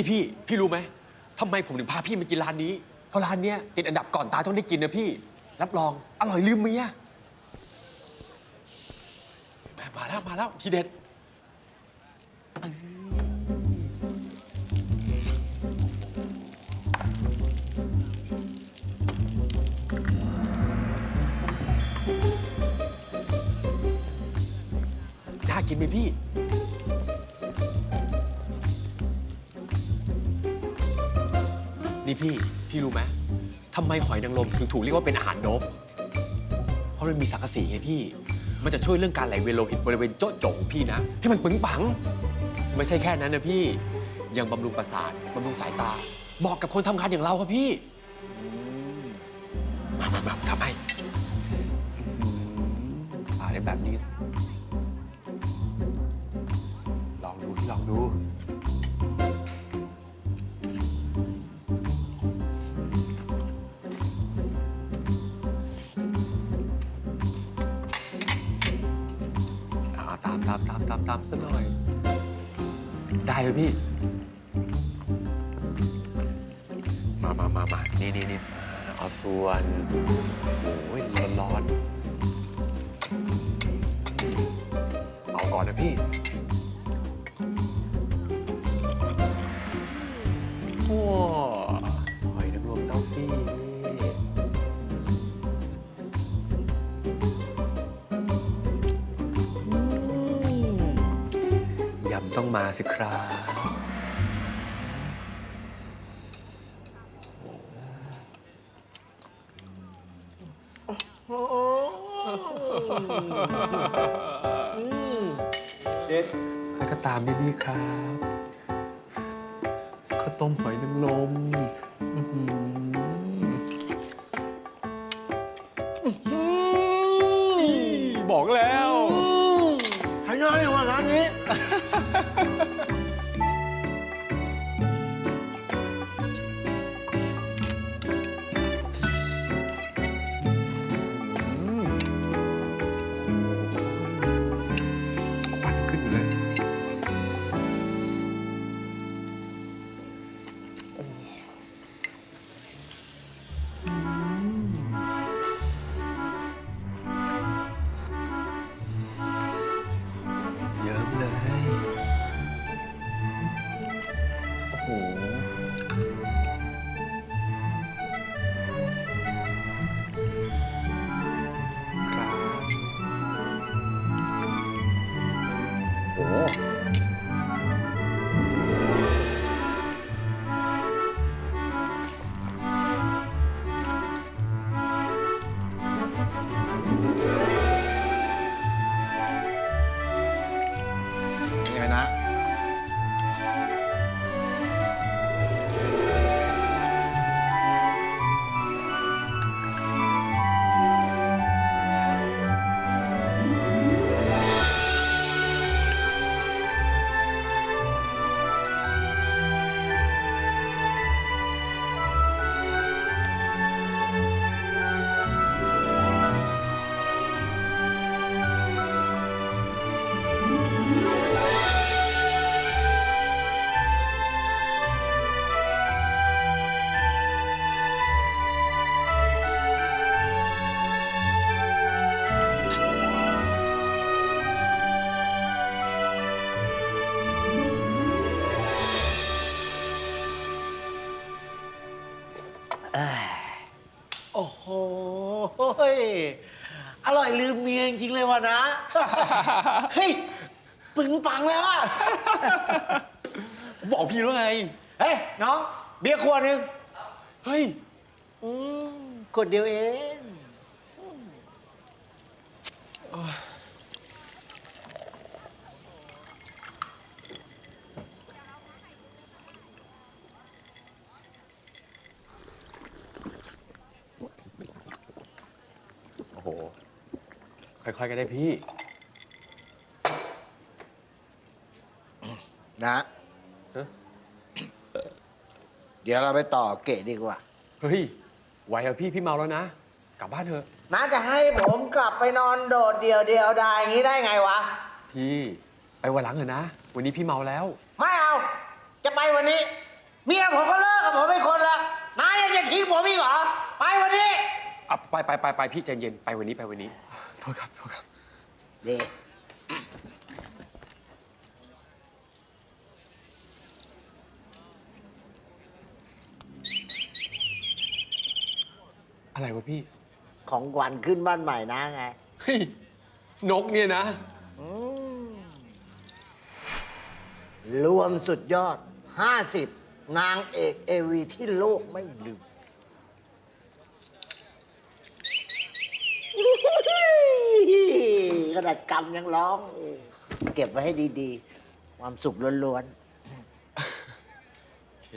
นี่พี่ พี่รู้ไหมทำไมผมถึงพาพี่มากินร้านนี้ เพราะร้านเนี้ยติดอันดับก่อนตายต้องได้กินนะพี่ รับรอง อร่อยลืมเมียมาแล้วมาแล้วทีเด็ด น่ากินไหมพี่ นี่พี่ พี่รู้ไหมทำไมหอยนางรมถึงถูกเรียกว่าเป็นอาหารโดบเพราะมันมีสังกะสีไงพี่ มันจะช่วยเรื่องการไหลเวียนโลหิตบริเวณโจ๊ะโจของพี่นะ ให้มันปึงปัง ไม่ใช่แค่นั้นนะพี่ ยังบำรุงประสาทบำรุงสายตาเหมาะกับคนทำงานอย่างเราครับพี่ มามามาทำให้อ่าได้แบบนี้ ตามตามตามตามตามหน่อย ได้เลยพี่ มามามามานี่นี่นี่เอาส่วนโอ้ยร้อนร้อนเอาก่อนนะพี่ ต้องมาสิครับ เด็ดแล้วก็ตามด้วยนี่ครับข้าวต้มหอยนางรมอื้อหือ ย อร่อยลืมเมียจริงๆเลยวะนะ เฮ้ย ปึงปังแล้วอะบอกพี่แล้วไง เฮ้ย น้อง เบียร์ขวดหนึ่งเฮ้ย อืมขวดเดียวเอง โอ้โห ค่อยๆกันได้พี่ นะฮะเดี๋ยวเราไปต่อเกะดีกว่าเฮ้ยไหวแล้วพี่พี่เมาแล้วนะ กลับบ้านเถอะ น้าจะให้ผมกลับไปนอนโดดเดียวเดียวๆได้อย่างนี้ได้ไงวะ พี่ไปวันหลังเถอะนะ วันนี้พี่เมาแล้ว ไม่เอา จะไปวันนี้ เมียผมก็เลิกกับผมไปคนละน้ายังจะทิ้งผมอีกเหรอ ไปวันนี้ อะไปไปไปไปพี่ใจเย็นไปวันนี้ไปวันนี้โทษครับโทษครับ เด็กอะไรวะพี่ของขวัญขึ้นบ้านใหม่นะไง เฮ้ยนกเนี่ยนะ รวมสุดยอด 50 นางเอกเอวีที่โลกไม่ลืม ขนาดกำยังร้อง เก็บไว้ให้ดีๆ ความสุขล้วนๆ โอเค